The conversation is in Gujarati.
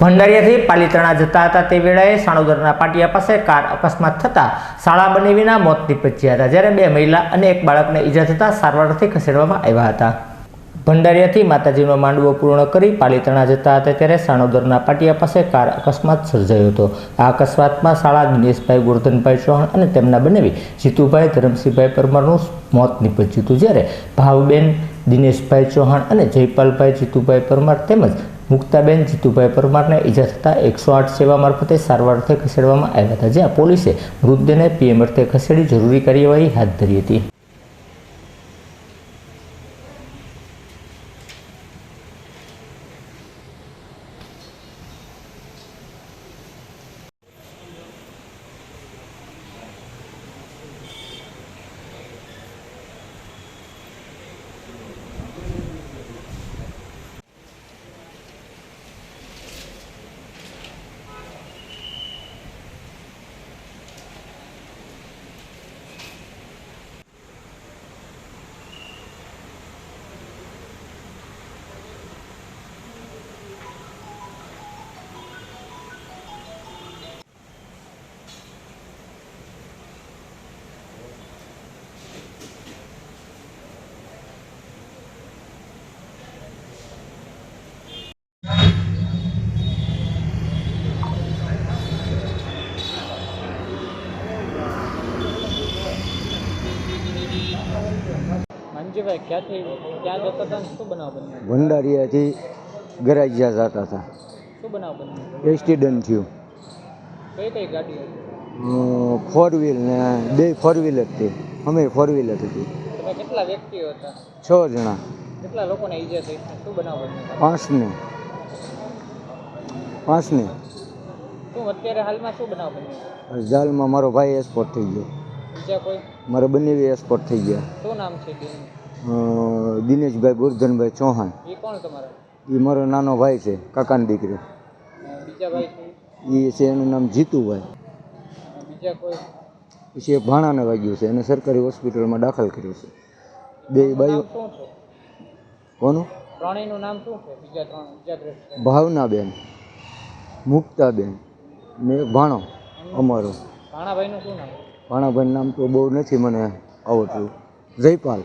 ભંડારીયાથી પાલીતાણા જતા હતા તે વેળાએ સાણોદરના પાટિયા પાસે કાર અકસ્માત થતાં શાળા બની વિના મોત નીપજ્યા હતા. જ્યારે બે મહિલા અને એક બાળકને ઈજા થતાં સારવારથી ખસેડવામાં આવ્યા હતા. ભંડારીયાથી માતાજીનો માંડવો પૂર્ણ કરી પાલીતાણા જતા હતા ત્યારે સાણોદરના પાટિયા પાસે કાર અકસ્માત સર્જાયો હતો. આ અકસ્માતમાં શાળા દિનેશભાઈ ગોરધનભાઈ ચૌહાણ અને તેમના બનેવી જીતુભાઈ ધરમસિંહભાઈ પરમારનું મોત નીપજ્યું હતું. જ્યારે ભાવબેન દિનેશભાઈ ચૌહાણ અને જયપાલભાઈ જીતુભાઈ પરમાર તેમજ મુક્તાબેન, જીતુભાઈ પરમારને ઈજા થતાં એકસો આઠ સેવા મારફતે સારવાર અર્થે ખસેડવામાં આવ્યા હતા, જ્યાં પોલીસે મૃતદેહને પીએમ અર્થે ખસેડી જરૂરી કાર્યવાહી હાથ ધરી હતી. મંજુભાઈ ક્યાંથી ક્યાં જતા હતા ને શું બનાવ બન્યો? ભંડારીયાથી ગરાજિયા જતા હતા. શું બનાવ બન્યો? એક્સિડન્ટ થયું. કઈ કઈ ગાડી ફોર વ્હીલ ને બે ફોર વ્હીલ હતી. અમે ફોર વ્હીલર હતી. તમે કેટલા વ્યક્તિઓ હતા? છ જણા. કેટલા લોકોને ઈજા થઈ? શું બનાવ બન્યો? પાંચને. પાંચને. શું અત્યારે હાલમાં શું બનાવ બન્યો? હાલમાં મારો ભાઈ એક્સપોર્ટ થઈ ગયો. બીજા કોઈ? મારા બંને એક્સપોર્ટ થઈ ગયા. શું નામ છે દિનેશભાઈ ગુરધનભાઈ ચૌહાણ. એ કોણ તમારા? એ મારો નાનો ભાઈ છે કાકાની દીકરી. બીજા ભાઈ એ છે એનું નામ જીતુભાઈ. બીજા કોઈ? પછી એક ભાણાને વાગ્યું છે એને સરકારી હોસ્પિટલમાં દાખલ કર્યો છે. બે બાયું કોનું? ત્રણેયનું નામ શું છે? બીજા ત્રણ ઇજાગ્રસ્ત ભાવનાબેન. મુક્તાબેન. ને ભાણો અમારો. ભાણાભાઈનું શું નામ? ભાણાભાઈ નામ તો બહુ નથી મને આવડતું. જયપાલ.